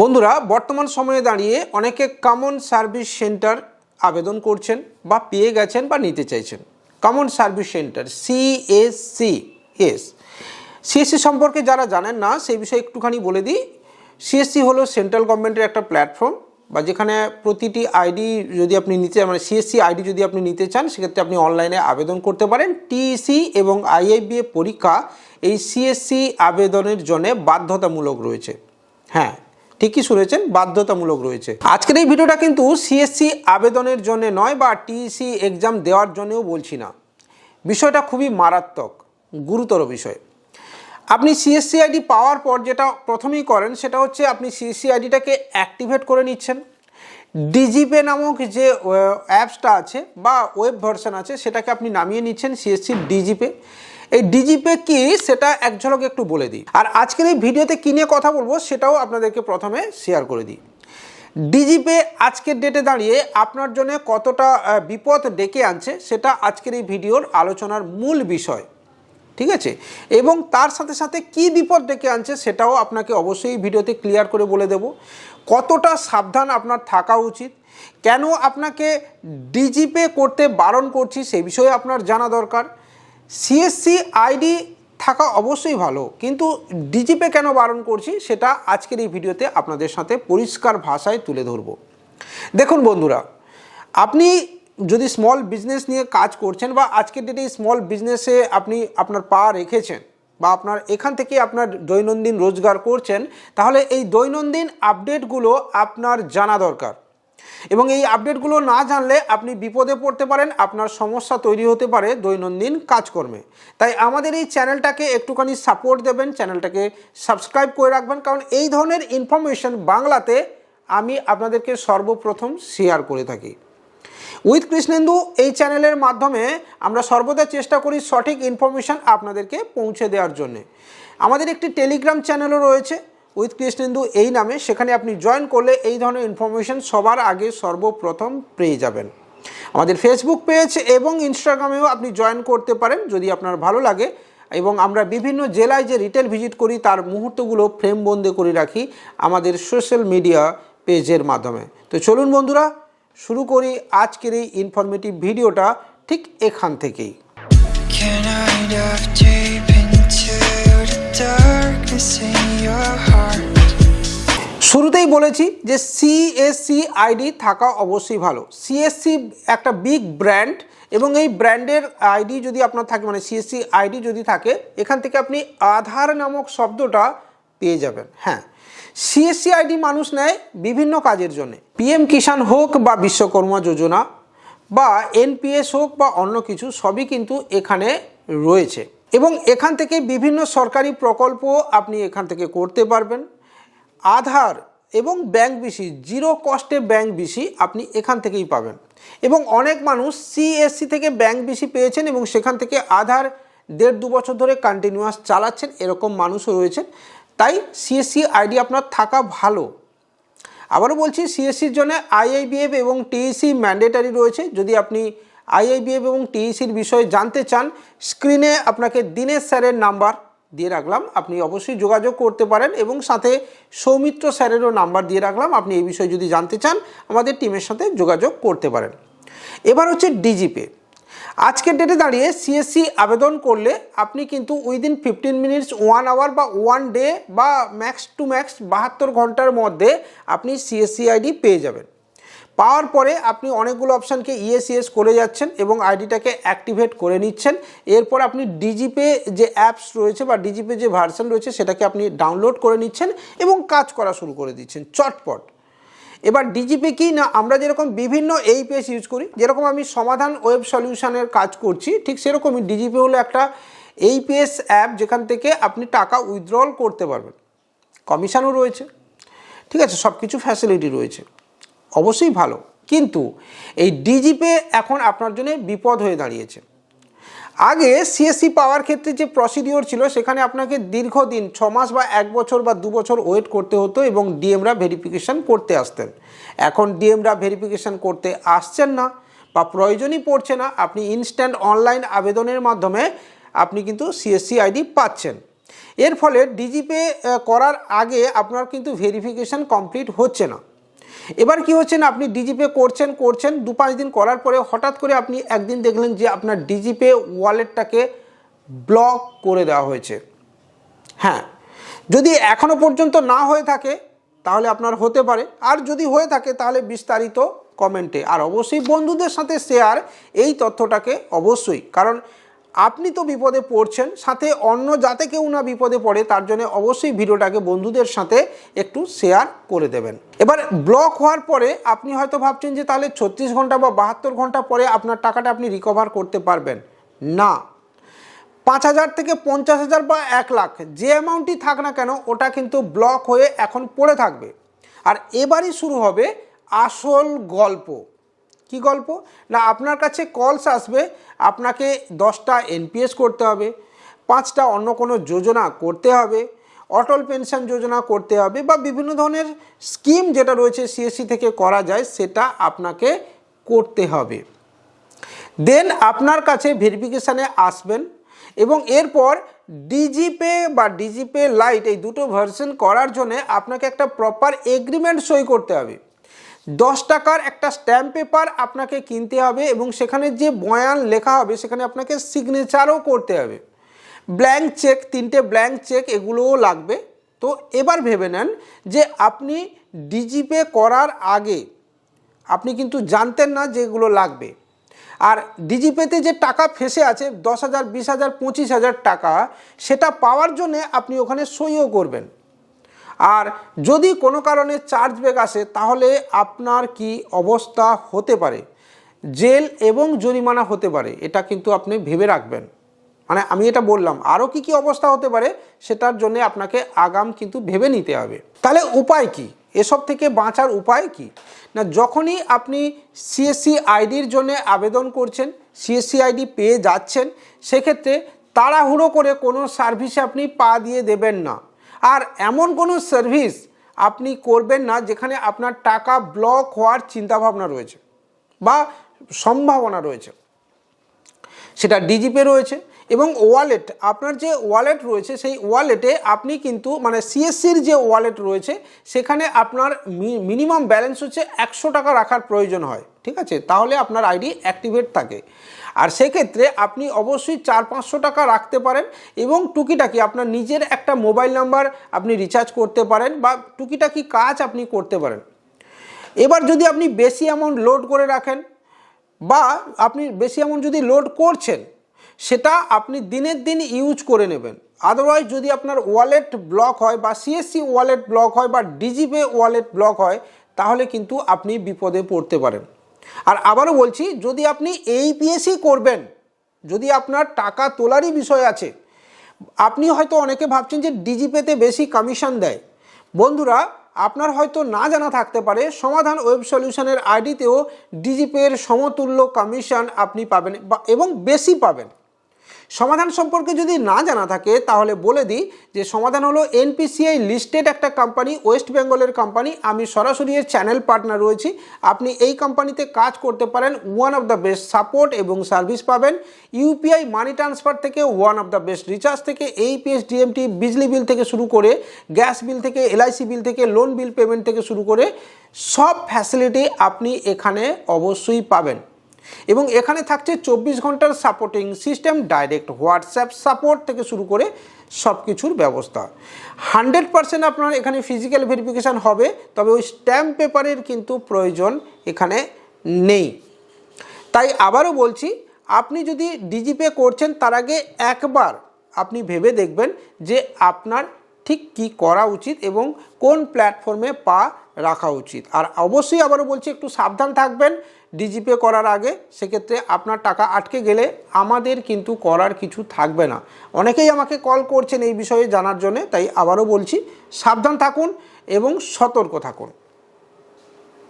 বন্ধুরা, বর্তমান সময়ে দাঁড়িয়ে অনেকে কমন সার্ভিস সেন্টার আবেদন করছেন বা পেয়ে গেছেন বা নিতে চাইছেন। Common service centre CSC S CSC সম্পর্কে যারা জানেন না, সেই বিষয়ে একটুখানি বলে দিই। সিএসসি হলো সেন্ট্রাল গভর্নমেন্টের একটা প্ল্যাটফর্ম বা যেখানে প্রতিটি আইডি যদি আপনি নিতে মানে সিএসসি আইডি যদি আপনি নিতে চান, সেক্ষেত্রে আপনি অনলাইনে আবেদন করতে পারেন। টিইসি এবং আইআইবিএ পরীক্ষা এই সিএসসি আবেদনের জন্য বাধ্যতামূলক রয়েছে। হ্যাঁ ঠিকই শুনেছেন, বাধ্যতামূলক রয়েছে। আজকের এই ভিডিওটা কিন্তু সিএসসি আবেদনের জন্য নয় বা টিইসি এক্সাম দেওয়ার জন্যও বলছি না। বিষয়টা খুবই মারাত্মক, গুরুতর বিষয়। আপনি সিএসসি আইডি পাওয়ার পর যেটা প্রথমেই করেন, সেটা হচ্ছে আপনি সিএসসি আইডিটাকে অ্যাক্টিভেট করে নিচ্ছেন। ডিজিপে নামক যে অ্যাপসটা আছে বা ওয়েব ভার্সন আছে, সেটাকে আপনি নামিয়ে নিচ্ছেন সিএসসির ডিজিপে এই ডিজিপে কি সেটা এক ঝলক একটু বলে দিই। আর আজকের এই ভিডিওতে কী নিয়ে কথা বলব সেটাও আপনাদেরকে প্রথমে শেয়ার করে দিই। ডিজিপে আজকের ডেটে দাঁড়িয়ে আপনার জন্য কতটা বিপদ ডেকে আনছে সেটা আজকের এই ভিডিওর আলোচনার মূল বিষয়। ঠিক আছে? এবং তার সাথে সাথে কি বিপদ ডেকে আনছে সেটাও আপনাকে অবশ্যই ভিডিওতে ক্লিয়ার করে বলে দেব। কতটা সাবধান আপনার থাকা উচিত? কেন আপনাকে ডিজিপে করতে বারণ করছি সে বিষয়ে আপনার জানা দরকার। সিএসসি আইডি থাকা অবশ্যই ভালো। কিন্তু ডিজিপে কেন বারণ করছি সেটা আজকের এই ভিডিওতে আপনাদের সাথে পরিষ্কার ভাষায় তুলে ধরবো। দেখুন বন্ধুরা, আপনি যদি স্মল বিজনেস নিয়ে কাজ করছেন বা আজকের ডেটে স্মল বিজনেসে আপনি আপনার পা রেখেছেন বা আপনার এখান থেকে আপনার দৈনন্দিন রোজগার করছেন, তাহলে এই দৈনন্দিন আপডেটগুলো আপনার জানা দরকার। এবং এই আপডেটগুলো না জানলে আপনি বিপদে পড়তে পারেন, আপনার সমস্যা তৈরি হতে পারে দৈনন্দিন কাজকর্মে। তাই আমাদের এই চ্যানেলটাকে একটুখানি সাপোর্ট দেবেন, চ্যানেলটাকে সাবস্ক্রাইব করে রাখবেন, কারণ এই ধরনের ইনফরমেশন বাংলাতে আমি আপনাদেরকে সর্বপ্রথম শেয়ার করে থাকি। উইথ কৃষ্ণেন্দু এই চ্যানেলের মাধ্যমে আমরা সর্বদা চেষ্টা করি সঠিক ইনফরমেশান আপনাদেরকে পৌঁছে দেওয়ার জন্যে। আমাদের একটি টেলিগ্রাম চ্যানেলও রয়েছে উইথ কৃষ্ণেন্দু এই নামে, সেখানে আপনি জয়েন করলে এই ধরনের ইনফরমেশান সবার আগে সর্বপ্রথম পেয়ে যাবেন। আমাদের ফেসবুক পেজ এবং ইনস্টাগ্রামেও আপনি জয়েন করতে পারেন যদি আপনার ভালো লাগে। এবং আমরা বিভিন্ন জেলায় যে রিটেল ভিজিট করি, তার মুহূর্তগুলো ফ্রেমবন্দি করে রাখি আমাদের সোশ্যাল মিডিয়া পেজের মাধ্যমে। তো চলুন বন্ধুরা, শুরু করি আজকের এই ইনফরমেটিভ ভিডিওটা ঠিক এখান থেকেই। শুরুতেই বলেছি যে সিএসসি আইডি থাকা অবশ্যই ভালো। সিএসসি একটা বিগ ব্র্যান্ড এবং এই ব্র্যান্ডের আইডি যদি আপনার থাকে মানে সিএসসি আইডি যদি থাকে, এখান থেকে আপনি আধার নামক শব্দটা পেয়ে যাবেন। হ্যাঁ সিএসসি আইডি মানুষ নেয় বিভিন্ন কাজের জন্য। পিএম কিষাণ হোক বা বিশ্বকর্মা যোজনা বা এনপিএস হোক বা অন্য কিছু, সবই কিন্তু এখানে রয়েছে। এবং এখান থেকে বিভিন্ন সরকারি প্রকল্প আপনি এখান থেকে করতে পারবেন। আধার এবং ব্যাংক বিসি জিরো কস্টে ব্যাংক বিসি আপনি এখান থেকেই পাবেন। এবং অনেক মানুষ সিএসসি থেকে ব্যাংক বিসি পেয়েছেন এবং সেখান থেকে আধার দেড় দু বছর ধরে কন্টিনিউয়াস চালাচ্ছেন, এরকম মানুষও রয়েছেন। তাই সিএসসি আইডি আপনার থাকা ভালো। আবারও বলছি সিএসসির জন্য আইআইবিএফ এবং টিইসি ম্যান্ডেটারি রয়েছে। যদি আপনি আইআইবিএফ এবং টিইসির বিষয়ে জানতে চান স্ক্রিনে আপনাকে দিনেশ স্যারের নাম্বার দিয়ে রাখলাম। আপনি অবশ্যই যোগাযোগ করতে পারেন এবং সাথে সৌমিত্র স্যারেরও নাম্বার দিয়ে রাখলাম। আপনি এই বিষয়ে যদি জানতে চান, আমাদের টিমের সাথে যোগাযোগ করতে পারেন। এবার হচ্ছে ডিজিপে। আজকের ডেটে দাঁড়িয়ে সিএসসি আবেদন করলে আপনি কিন্তু within fifteen minutes one hour বা ওয়ান ডে বা ম্যাক্স টু ম্যাক্স বাহাত্তর ঘণ্টার মধ্যে আপনি সিএসসি আইডি পেয়ে যাবেন। পাওয়ার পরে আপনি অনেকগুলো অপশানকে ইএসিএস করে যাচ্ছেন এবং আইডিটাকে অ্যাক্টিভেট করে নিচ্ছেন। এরপর আপনি ডিজিপে যে অ্যাপস রয়েছে বা ডিজিপে যে ভার্সন রয়েছে সেটাকে আপনি ডাউনলোড করে নিচ্ছেন এবং কাজ করা শুরু করে দিচ্ছেন। চটপট। এবার ডিজিপি কি না আমরা যেরকম বিভিন্ন এইপিএস ইউজ করি, যেরকম আমি সমাধান ওয়েব সলিউশনের কাজ করছি, ঠিক সেরকমই ডিজিপি হলো একটা এইপিএস অ্যাপ যেখান থেকে আপনি টাকা উইথড্রল করতে পারবেন। কমিশনও রয়েছে। ঠিক আছে সব কিছু ফ্যাসিলিটি রয়েছে। অবশ্যই ভালো। কিন্তু এই ডিজিপে এখন আপনার জন্য বিপদ হয়ে দাঁড়িয়েছে। আগে সিএসসি পাওয়ার ক্ষেত্রে যে প্রসিডিওর ছিল, সেখানে আপনাকে দীর্ঘদিন ছ মাস বা এক বছর বা দু বছর ওয়েট করতে হতো এবং ডিএমরা ভেরিফিকেশান করতে আসতেন। এখন ডিএমরা ভেরিফিকেশান করতে আসছেন না বা প্রয়োজনই পড়ছে না। আপনি ইনস্ট্যান্ট অনলাইন আবেদনের মাধ্যমে আপনি কিন্তু সিএসসি আইডি পাচ্ছেন। এর ফলে ডিজিপে করার আগে আপনার কিন্তু ভেরিফিকেশান কমপ্লিট হচ্ছে না। এবার কি হচ্ছে না, আপনি ডিজিপে করছেন করছেন, দু পাঁচ দিন করার পরে হঠাৎ করে আপনি একদিন দেখলেন যে আপনার ডিজিপে ওয়ালেটটাকে ব্লক করে দেওয়া হয়েছে। হ্যাঁ যদি এখনও পর্যন্ত না হয়ে থাকে, তাহলে আপনার হতে পারে। আর যদি হয়ে থাকে, তাহলে বিস্তারিত কমেন্টে আর অবশ্যই বন্ধুদের সাথে শেয়ার এই তথ্যটাকে অবশ্যই। কারণ আপনি তো বিপদে পড়ছেন, সাথে অন্য যাতে কেউ না বিপদে পড়ে, তার জন্য অবশ্যই ভিডিওটাকে বন্ধুদের সাথে একটু শেয়ার করে দেবেন। এবার ব্লক হওয়ার পরে আপনি হয়তো ভাবছেন যে তাহলে ছত্রিশ ঘণ্টা বা বাহাত্তর ঘণ্টা পরে আপনার টাকাটা আপনি রিকভার করতে পারবেন। না। পাঁচ হাজার থেকে পঞ্চাশ হাজার বা এক লাখ, যে অ্যামাউন্টই থাক না কেন, ওটা কিন্তু ব্লক হয়ে এখন পড়ে থাকবে। আর এবারই শুরু হবে আসল গল্প। কি গল্প? না, আপনার কাছে কলস আসবে, আপনাকে দশটা এনপিএস করতে হবে, পাঁচটা অন্য কোনো যোজনা করতে হবে, অটল পেনশন যোজনা করতে হবে বা বিভিন্ন ধরনের স্কিম যেটা রয়েছে সিএসসি থেকে করা যায় সেটা আপনাকে করতে হবে। দেন আপনার কাছে ভেরিফিকেশানে আসবেন এবং এরপর ডিজিপে বা ডিজিপে লাইট এই দুটো ভার্সন করার জন্য আপনাকে একটা প্রপার এগ্রিমেন্ট সই করতে হবে। দশ টাকার একটা স্ট্যাম্প পেপার আপনাকে কিনতে হবে এবং সেখানে যে বয়ান লেখা হবে, সেখানে আপনাকে সিগনেচারও করতে হবে। ব্ল্যাঙ্ক চেক তিনটে ব্ল্যাঙ্ক চেক এগুলোও লাগবে। তো এবার ভেবে নেন যে আপনি ডিজিপে করার আগে আপনি কিন্তু জানতেন না যে এগুলো লাগবে। আর ডিজিপেতে যে টাকা ফেসে আছে, দশ হাজার, বিশ হাজার, পঁচিশ হাজার টাকা, সেটা পাওয়ার জন্যে আপনি ওখানে সইও করবেন। আর যদি কোনো কারণে চার্জ ব্যাক আসে, তাহলে আপনার কি অবস্থা হতে পারে? জেল এবং জরিমানা হতে পারে, এটা কিন্তু আপনি ভেবে রাখবেন। মানে আমি এটা বললাম আরও কি কি অবস্থা হতে পারে, সেটার জন্য আপনাকে আগাম কিন্তু ভেবে নিতে হবে। তাহলে উপায় কি? এসব থেকে বাঁচার উপায় কি? না, যখনই আপনি সিএসসি আইডির জন্য আবেদন করছেন সিএসসি আইডি পেয়ে যাচ্ছেন, সেক্ষেত্রে তাড়াহুড়ো করে কোনো সার্ভিসে আপনি পা দিয়ে দেবেন না। আর এমন কোনো সার্ভিস আপনি করবেন না যেখানে আপনার টাকা ব্লক হওয়ার চিন্তাভাবনা রয়েছে বা সম্ভাবনা রয়েছে। সেটা ডিজিপে রয়েছে এবং ওয়ালেট আপনার যে ওয়ালেট রয়েছে, সেই ওয়ালেটে আপনি কিন্তু মানে সিএসসির যে ওয়ালেট রয়েছে, সেখানে আপনার মিনিমাম ব্যালেন্স হচ্ছে একশো টাকা রাখার প্রয়োজন হয়, ঠিক আছে? তাহলে আপনার আইডি অ্যাক্টিভেট থাকে। আর সেক্ষেত্রে আপনি অবশ্যই চার পাঁচশো টাকা রাখতে পারেন এবং টুকিটাকি আপনার নিজের একটা মোবাইল নাম্বার আপনি রিচার্জ করতে পারেন বা টুকিটাকি কাজ আপনি করতে পারেন। এবার যদি আপনি বেশি অ্যামাউন্ট লোড করে রাখেন বা আপনি বেশি অ্যামাউন্ট যদি লোড করছেন সেটা আপনি দিনের দিন ইউজ করে নেবেন। আদারওয়াইজ যদি আপনার ওয়ালেট ব্লক হয় বা সিএসসি ওয়ালেট ব্লক হয় বা ডিজিপে ওয়ালেট ব্লক হয়, তাহলে কিন্তু আপনি বিপদে পড়তে পারেন। আর আবারও বলছি, যদি আপনি এই পিএসই করবেন, যদি আপনার টাকা তোলারই বিষয় আছে, আপনি হয়তো অনেকে ভাবছেন যে ডিজিপেতে বেশি কমিশন দেয়। বন্ধুরা, আপনার হয়তো না জানা থাকতে পারে, সমাধান ওয়েব সলিউশনের আইডিতেও ডিজিপের সমতুল্য কমিশন আপনি পাবেন এবং বেশি পাবেন। সমাধান সম্পর্কে যদি না জানা থাকে, তাহলে বলে দিই যে সমাধান হলো এনপিসিআই লিস্টেড একটা কোম্পানি ওয়েস্ট বেঙ্গলের কোম্পানি আমি সরাসরি এর চ্যানেল পার্টনার রয়েছি। আপনি এই কোম্পানিতে কাজ করতে পারেন। One of the best support এবং সার্ভিস পাবেন। ইউপিআই মানি ট্রান্সফার থেকে one of the best recharge থেকে এইপিএস ডিএমটি বিজলি বিল থেকে শুরু করে গ্যাস বিল থেকে এলআইসি বিল থেকে লোন বিল পেমেন্ট থেকে শুরু করে, সব ফ্যাসিলিটি আপনি এখানে অবশ্যই পাবেন। এবং এখানে থাকছে চব্বিশ ঘণ্টার supporting system direct WhatsApp support থেকে শুরু করে সব কিছুর ব্যবস্থা। হান্ড্রেড পারসেন্ট আপনার এখানে ফিজিক্যাল ভেরিফিকেশান হবে, তবে ওই স্ট্যাম্প পেপারের কিন্তু প্রয়োজন এখানে নেই। তাই আবারও বলছি, আপনি যদি ডিজিপে করছেন, তার আগে একবার আপনি ভেবে দেখবেন যে আপনার ঠিক কি করা উচিত এবং কোন প্ল্যাটফর্মে পা রাখা উচিত। আর অবশ্যই আবারও বলছি, একটু সাবধান থাকবেন ডিজিপে করার আগে। সেক্ষেত্রে আপনার টাকা আটকে গেলে আমাদের কিন্তু করার কিছু থাকবে না। অনেকেই আমাকে কল করছেন এই বিষয়ে জানার জন্যে, তাই আবারও বলছি, সাবধান থাকুন এবং সতর্ক থাকুন।